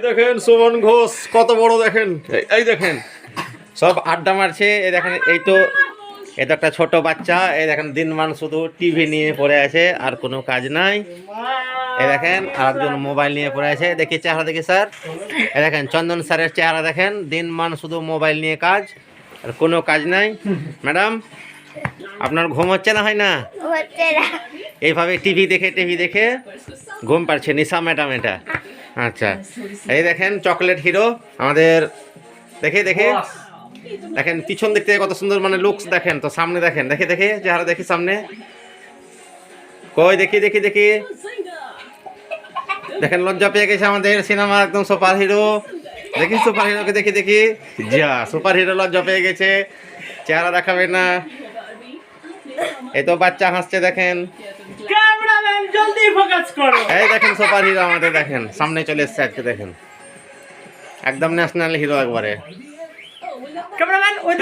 এই দেখেন সুমন ঘোষ কত বড় দেখেন। এই- দেখেন। সব আড্ডা মারছে এই দেখেন এই তো এই তো একটা ছোট বাচ্চা এই দেখেন দিনমান শুধু টিভি নিয়ে পড়ে আছে আর কোনো কাজ নাই। এই দেখেন আর একজন মোবাইল নিয়ে পড়ে আছে দেখি চেহারা দেখি স্যার। এই দেখেন চন্দন স্যারের চেহারা দেখেন দিনমান শুধু মোবাইল নিয়ে কাজ আর কোনো কাজ নাই। ম্যাডাম আপনার ঘুম হচ্ছে না হয় না? হচ্ছে না। এইভাবে টিভি দেখে টিভি দেখে ঘুম পাচ্ছে নিশা ম্যাডাম এটা। আচ্ছা। এই দেখেন চকলেট হিরো আমাদের দেখে দেখে। দেখেন পিছন দিক থেকে কত সুন্দর মানে লুকস দেখেন তো সামনে দেখেন দেখে দেখে চেহারা দেখি সামনে। কই দেখি দেখি দেখি। দেখেন লজ্জা পেয়ে গেছে আমাদের সিনেমা একদম সুপার হিরো দেখি সুপার হিরোকে দেখি দেখি। যা সুপার হিরো লজ্জা পেয়ে গেছে। চেহারা দেখাবে না। এই তো বাচ্চা হাসছে দেখেন। ক্যামেরাম্যান জলদি ফোকাস করো। এই দেখেন সুপার হিরো আমাদের দেখেন। সামনে চলে এসছে আজকে দেখেন। একদম ন্যাশনাল হিরো একবারে। ক্যামেরাম্যান ওই